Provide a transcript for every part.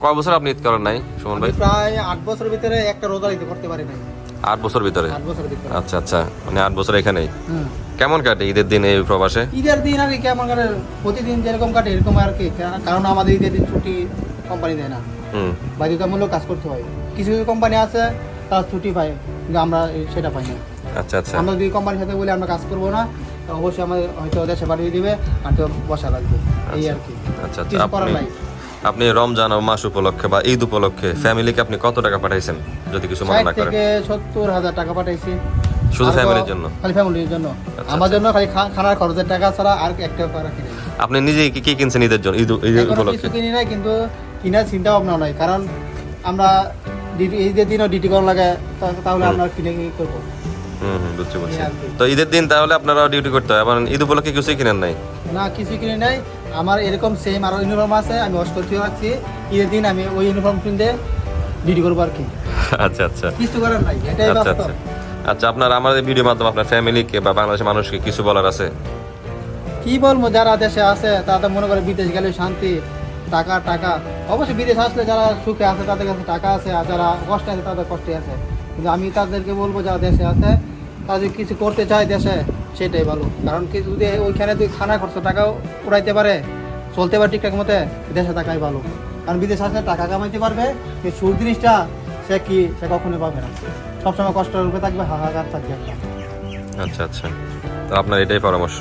কয় বছর আপনি ঈদ করেন নাই সুমন ভাই? প্রায় আট বছরের ভিতরে একটা রোজা দিতে করতে পারি নাই। আট বছর ভিতরে? আচ্ছা আচ্ছা মানে আট বছর এখানেই? কেমন কাটে ঈদের দিন এই প্রবাসে? ঈদের দিন আর কি কেমন করে প্রতিদিন যেরকম কাটে এরকম আর কি। কারণ- আমাদের ঈদের দিন ছুটি কোম্পানি দেয় না। বাধ্যতামূলক কাজ করতে হয়। কিছু কিছু কোম্পানি আছে তারা ছুটি পায় কিন্তু আমরা সেটা পাই না। আচ্ছা আচ্ছা। আমরা যদি কোম্পানির সাথে বলি আমরা কাজ করব না অবশ্যই আমাদের হয়তো দেশে পাঠিয়ে দিবে আর তো বসা লাগবে এই আর কি। আচ্ছা আচ্ছা। আপনি রমজান ও মাস উপলক্ষে বা ঈদ উপলক্ষে ফ্যামিলিকে আপনি কত টাকা পাঠাইছেন? যদি কিছু মনে না করেন। থেকে সত্তর হাজার টাকা পাঠাইছি। শুধু ফ্যামিলির জন্য? খালি ফ্যামিলির জন্য। আচ্ছা, আমার জন্য খালি খানার খরচের টাকা ছাড়া আর একটা টাকা রাখি আপনি নিজে কি কি কিনছেন ঈদের জন্য? ঈদ ঈদ উপলক্ষে কিছু কিনি নাই কিন্তু কিনার চিন্তা ভাবনা নাই। কারণ আমরা ঈদের দিনও ডিউটি করা লাগে তাহলে আমরা কিনে কি করব। হুম বুঝছি বুঝছি। তো ঈদের দিন তাহলে আপনারা ডিউটি করতে হয়। আবার ঈদ উপলক্ষে কিছুই কিনেন নাই? না কিছু কিনে নাই। আমার এরকম সেম আরও ইউনিফর্ম আছে আমি করতে রাখছি ঈদের দিন আমি ওই ইউনিফর্ম কিনতে ডিউটি করব আর কি। আচ্ছা আচ্ছা। কিছু করার নাই এটাই আচ্ছা বাস্তব। আচ্ছা। আচ্ছা আপনার আমাদের ভিডিওর মাধ্যমে আপনার ফ্যামিলিকে বা বাংলাদেশের মানুষকে কিছু বলার আছে? কি বলব যারা দেশে আছে তারা তো মনে করে বিদেশ গেলে শান্তি টাকা টাকা। অবশ্যই বিদেশ আসলে যারা সুখে আছে তাদের কাছে টাকা আছে আর যারা কষ্টে আছে তাদের কষ্টে আছে। কিন্তু আমি তাদেরকে বলব যারা দেশে আছে তাদের কিছু করতে চায় দেশে সেটাই ভালো। কারণ কি যদি ওইখানে তুই খানা খরচ টাকাও উড়াইতে পারে চলতে পারে ঠিকঠাক মতে দেশে থাকাই ভালো। কারণ বিদেশে আসলে টাকা কামাইতে পারবে কিন্তু সুর জিনিসটা সে কি সে কখনোই পাবে না। সবসময় কষ্টের রূপে থাকবে হাহাকার থাকবে। আচ্ছা আচ্ছা। তো আপনার এটাই পরামর্শ।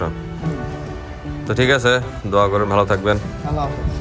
তো ঠিক আছে দোয়া করে ভালো থাকবেন। আল্লাহ হাফেজ।